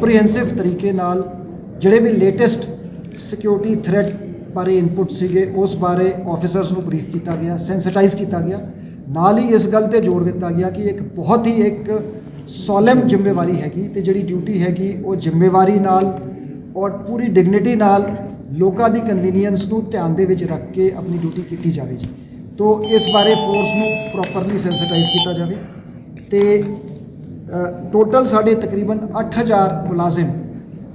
Comprehensive ਤਰੀਕੇ ਨਾਲ ਜਿਹੜੇ ਵੀ ਲੇਟੈਸਟ ਸਿਕਿਉਰਿਟੀ ਥ੍ਰੈਟ ਬਾਰੇ ਇਨਪੁਟ ਸੀਗੇ, ਉਸ ਬਾਰੇ ਆਫੀਸਰਸ ਨੂੰ ਬਰੀਫ ਕੀਤਾ ਗਿਆ ਸੈਂਸਿਟਾਈਜ਼ ਕੀਤਾ ਗਿਆ। ਨਾਲ ਹੀ ਇਸ ਗੱਲ ਤੇ ਜ਼ੋਰ ਦਿੱਤਾ ਗਿਆ ਕਿ ਇੱਕ ਬਹੁਤ ਹੀ ਇੱਕ ਸੋਲਮ ਜ਼ਿੰਮੇਵਾਰੀ ਹੈਗੀ ਤੇ ਜਿਹੜੀ ਡਿਊਟੀ ਹੈਗੀ, ਉਹ ਜ਼ਿੰਮੇਵਾਰੀ ਨਾਲ ਔਰ ਪੂਰੀ ਡਿਗਨਿਟੀ ਨਾਲ ਲੋਕਾਂ ਦੀ ਕਨਵੀਨੀਅੰਸ ਨੂੰ ਧਿਆਨ ਦੇ ਵਿੱਚ ਰੱਖ ਕੇ ਆਪਣੀ ਡਿਊਟੀ ਕੀਤੀ ਜਾਵੇ ਜੀ। ਤੋ ਇਸ ਬਾਰੇ ਫੋਰਸ ਨੂੰ ਪ੍ਰੋਪਰਲੀ ਸੈਂਸਿਟਾਈਜ਼ ਕੀਤਾ ਜਾਵੇ ਤੇ ਟੋਟਲ ਸਾਡੇ ਤਕਰੀਬਨ 8000 ਮੁਲਾਜ਼ਮ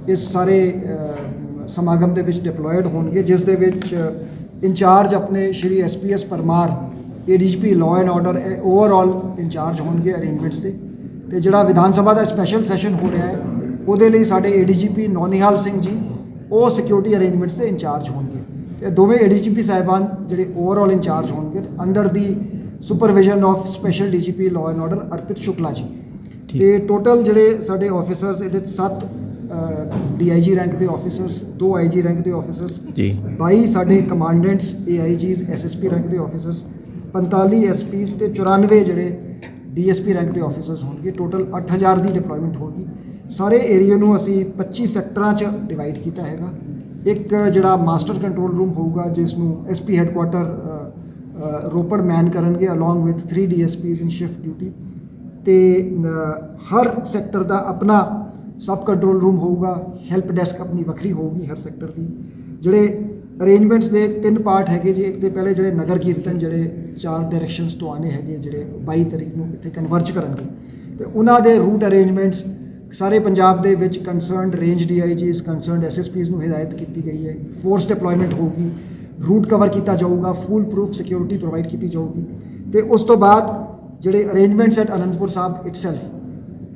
ਇਸ ਸਾਰੇ ਸਮਾਗਮ ਦੇ ਵਿੱਚ ਡਿਪਲੋਇਡ ਹੋਣਗੇ, ਜਿਸ ਦੇ ਵਿੱਚ ਇੰਚਾਰਜ ਆਪਣੇ Shri SPS Parmar ADGP law and order overall in charge ਹੋਣਗੇ ਅਰੇਂਜਮੈਂਟਸ ਦੇ। ਤੇ ਜਿਹੜਾ ਵਿਧਾਨ ਸਭਾ ਦਾ ਸਪੈਸ਼ਲ ਸੈਸ਼ਨ ਹੋ ਰਿਹਾ ਹੈ, ਉਹਦੇ ਲਈ ਸਾਡੇ ਏਡੀਜੀਪੀ ਨੌਨੀਹਾਲ ਸਿੰਘ ਜੀ, ਉਹ ਸਿਕਿਉਰਿਟੀ ਅਰੇਂਜਮੈਂਟਸ ਦੇ ਇੰਚਾਰਜ ਹੋਣਗੇ। ਤੇ ਦੋਵੇਂ ਏਡੀਜੀਪੀ ਸਾਹਿਬਾਨ ਜਿਹੜੇ ਓਵਰਆਲ ਇੰਚਾਰਜ ਹੋਣਗੇ under the supervision of special DGP law and order Arpit Shukla ji. ਤੇ ਟੋਟਲ ਜਿਹੜੇ ਸਾਡੇ ਆਫੀਸਰਸ ਇਹਦੇ 7 ਡੀਆਈਜੀ ਰੈਂਕ ਦੇ ਆਫੀਸਰਸ 2 ਆਈਜੀ ਰੈਂਕ ਦੇ ਆਫੀਸਰਸ ਜੀ। 22 ਸਾਡੇ ਕਮਾਂਡੈਂਟਸ ਏਆਈਜੀਸ ਐਸਐਸਪੀ ਰੈਂਕ ਦੇ ਆਫੀਸਰਸ 45 ਐਸਪੀਸ ਤੇ 94 ਜਿਹੜੇ ਡੀਐਸਪੀ ਰੈਂਕ ਦੇ ਆਫੀਸਰਸ ਹੋਣਗੇ। ਟੋਟਲ 8000 ਦੀ ਡਿਪਲੋਇਮੈਂਟ ਹੋਗੀ ਸਾਰੇ ਏਰੀਆ ਨੂੰ ਅਸੀਂ 25 ਸੈਕਟਰਾਂ 'ਚ ਡਿਵਾਈਡ ਕੀਤਾ ਹੈਗਾ। ਇੱਕ ਜਿਹੜਾ ਮਾਸਟਰ ਕੰਟਰੋਲ ਰੂਮ ਹੋਊਗਾ ਜਿਸ ਨੂੰ ਐਸਪੀ ਹੈੱਡਕੁਆਟਰ ਰੋਪੜ ਮੈਨ ਕਰਨਗੇ along with 3 DSPs in shift duty ਤੇ ਹਰ ਸੈਕਟਰ ਦਾ ਆਪਣਾ ਸਬ ਕੰਟਰੋਲ ਰੂਮ ਹੋਊਗਾ ਹੈਲਪ ਡੈਸਕ ਆਪਣੀ ਵੱਖਰੀ ਹੋਊਗੀ ਹਰ ਸੈਕਟਰ ਦੀ। ਜਿਹੜੇ ਅਰੇਂਜਮੈਂਟਸ ਦੇ ਤਿੰਨ ਪਾਰਟ ਹੈਗੇ ਜੀ, ਇੱਕ ਤੇ ਪਹਿਲੇ ਜਿਹੜੇ ਨਗਰ ਕੀਰਤਨ, ਜਿਹੜੇ ਚਾਰ ਡਾਇਰੈਕਸ਼ਨਸ ਤੋਂ ਆਨੇ ਹੈਗੇ, ਜਿਹੜੇ 22 ਤਰੀਕ ਨੂੰ ਇੱਥੇ ਕਨਵਰਜ ਕਰਨਗੇ। ਤੇ ਉਹਨਾਂ ਦੇ ਰੂਟ ਅਰੇਂਜਮੈਂਟਸ ਸਾਰੇ ਪੰਜਾਬ ਦੇ ਵਿੱਚ concerned range DIGs concerned SSPs ਨੂੰ ਹਦਾਇਤ ਕੀਤੀ ਗਈ ਹੈ। ਫੋਰਸ ਡਿਪਲੋਇਮੈਂਟ ਹੋਊਗੀ ਰੂਟ ਕਵਰ ਕੀਤਾ ਜਾਊਗਾ ਫੁੱਲ ਪ੍ਰੂਫ ਸਿਕਿਉਰਿਟੀ ਪ੍ਰੋਵਾਈਡ ਕੀਤੀ ਜਾਊਗੀ। ਤੇ ਉਸ ਤੋਂ ਬਾਅਦ ਜਿਹੜੇ arrangements at Anandpur Sahib itself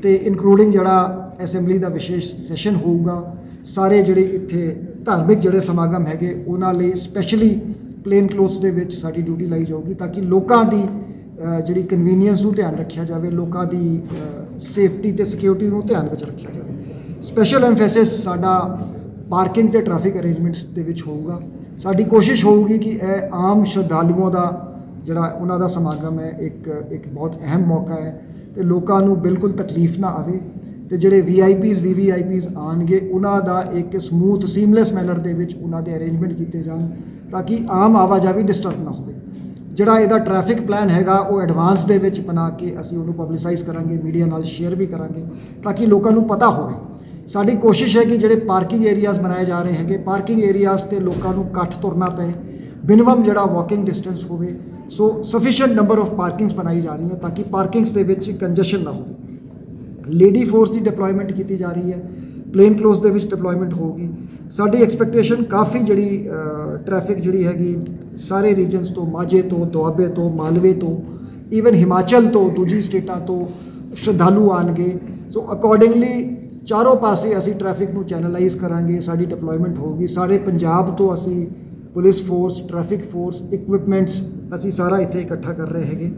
ਤੇ ਇਨਕਲੂਡਿੰਗ ਜਿਹੜਾ ਅਸੈਂਬਲੀ ਦਾ ਵਿਸ਼ੇਸ਼ ਸੈਸ਼ਨ ਹੋਊਗਾ, ਸਾਰੇ ਜਿਹੜੇ ਇੱਥੇ ਧਾਰਮਿਕ ਜਿਹੜੇ ਸਮਾਗਮ ਹੈਗੇ, ਉਹਨਾਂ ਲਈ ਸਪੈਸ਼ਲੀ ਪਲੇਨ ਕਲੋਥਸ ਦੇ ਵਿੱਚ ਸਾਡੀ ਡਿਊਟੀ ਲਾਈ ਜਾਊਗੀ ਤਾਂ ਕਿ ਲੋਕਾਂ ਦੀ ਜਿਹੜੀ ਕਨਵੀਨੀਅੰਸ ਨੂੰ ਧਿਆਨ ਰੱਖਿਆ ਜਾਵੇ, ਲੋਕਾਂ ਦੀ ਸੇਫਟੀ ਤੇ ਸਿਕਿਉਰਿਟੀ ਨੂੰ ਧਿਆਨ ਵਿੱਚ ਰੱਖਿਆ ਜਾਵੇ। ਸਪੈਸ਼ਲ ਐਮਫੈਸਿਸ ਸਾਡਾ ਪਾਰਕਿੰਗ ਤੇ ਟ੍ਰੈਫਿਕ ਅਰੇਂਜਮੈਂਟਸ ਦੇ ਵਿੱਚ ਹੋਊਗਾ। ਸਾਡੀ ਕੋਸ਼ਿਸ਼ ਹੋਊਗੀ ਕਿ ਇਹ ਆਮ ਸ਼ਰਧਾਲੂਆਂ ਦਾ ਜਿਹੜਾ ਉਹਨਾਂ ਦਾ ਸਮਾਗਮ ਹੈ, ਇੱਕ ਇੱਕ ਬਹੁਤ ਅਹਿਮ ਮੌਕਾ ਹੈ ਤੇ ਲੋਕਾਂ ਨੂੰ ਬਿਲਕੁਲ ਤਕਲੀਫ ਨਾ ਆਵੇ ਤੇ ਜਿਹੜੇ ਵੀਆਈਪੀਜ਼ ਵੀਵੀਆਈਪੀਜ਼ ਆਣਗੇ ਉਹਨਾਂ ਦਾ ਇੱਕ ਸਮੂਥ ਸੀਮਲੈਸ ਮੈਨਰ ਦੇ ਵਿੱਚ ਉਹਨਾਂ ਦੇ ਅਰੇਂਜਮੈਂਟ ਕੀਤੇ ਜਾਣ ਤਾਂ ਕਿ ਆਮ ਆਵਾਜਾਈ ਡਿਸਟਰਬ ਨਾ ਹੋਵੇ। ਜਿਹੜਾ ਇਹਦਾ ਟ੍ਰੈਫਿਕ ਪਲਾਨ ਹੈਗਾ, ਉਹ ਐਡਵਾਂਸ ਦੇ ਵਿੱਚ ਬਣਾ ਕੇ ਅਸੀਂ ਉਹਨੂੰ ਪਬਲਿਸਾਈਜ਼ ਕਰਾਂਗੇ ਮੀਡੀਆ ਨਾਲ ਸ਼ੇਅਰ ਵੀ ਕਰਾਂਗੇ ਤਾਂ ਕਿ ਲੋਕਾਂ ਨੂੰ ਪਤਾ ਹੋਵੇ। ਸਾਡੀ ਕੋਸ਼ਿਸ਼ ਹੈ ਕਿ ਜਿਹੜੇ ਪਾਰਕਿੰਗ ਏਰੀਆਜ਼ ਬਣਾਏ ਜਾ ਰਹੇ ਹੈਗੇ ਪਾਰਕਿੰਗ ਏਰੀਆਜ਼ ਤੇ ਲੋਕਾਂ ਨੂੰ ਇਕੱਠ ਤੁਰਨਾ ਪਏ ਮਿਨੀਮਮ ਜਿਹੜਾ ਵਾਕਿੰਗ ਡਿਸਟੈਂਸ ਹੋਵੇ so sufficient number of parkings ਬਣਾਈ ਜਾ ਰਹੀਆਂ ਤਾਂ ਕਿ ਪਾਰਕਿੰਗਸ ਦੇ ਵਿੱਚ ਕੰਜੈਸ਼ਨ ਨਾ ਹੋਵੇ। ਲੇਡੀ ਫੋਰਸ ਦੀ ਡਿਪਲੋਇਮੈਂਟ ਕੀਤੀ ਜਾ ਰਹੀ ਹੈ ਪਲੇਨ ਕਲੋਜ਼ ਦੇ ਵਿੱਚ ਡਿਪਲੋਇਮੈਂਟ ਹੋਊਗੀ। ਸਾਡੀ ਐਕਸਪੈਕਟੇਸ਼ਨ ਕਾਫੀ ਜਿਹੜੀ ਟ੍ਰੈਫਿਕ ਜਿਹੜੀ ਹੈਗੀ ਸਾਰੇ ਰੀਜਨਸ ਤੋਂ, ਮਾਝੇ ਤੋਂ, ਦੁਆਬੇ ਤੋਂ, ਮਾਲਵੇ ਤੋਂ ਈਵਨ ਹਿਮਾਚਲ ਤੋਂ, ਦੂਜੀ ਸਟੇਟਾਂ ਤੋਂ ਸ਼ਰਧਾਲੂ ਆਣਗੇ ਸੋ ਅਕੋਰਡਿੰਗਲੀ ਚਾਰੋਂ ਪਾਸੇ ਅਸੀਂ ਟ੍ਰੈਫਿਕ ਨੂੰ ਚੈਨਲਾਈਜ਼ ਕਰਾਂਗੇ, ਸਾਡੀ ਡਿਪਲੋਇਮੈਂਟ ਹੋਊਗੀ। ਸਾਰੇ ਪੰਜਾਬ ਤੋਂ ਅਸੀਂ police force traffic force equipments ਅਸੀਂ ਸਾਰਾ ਇੱਥੇ ਇਕੱਠਾ ਕਰ ਰਹੇ ਹੈਗੇ।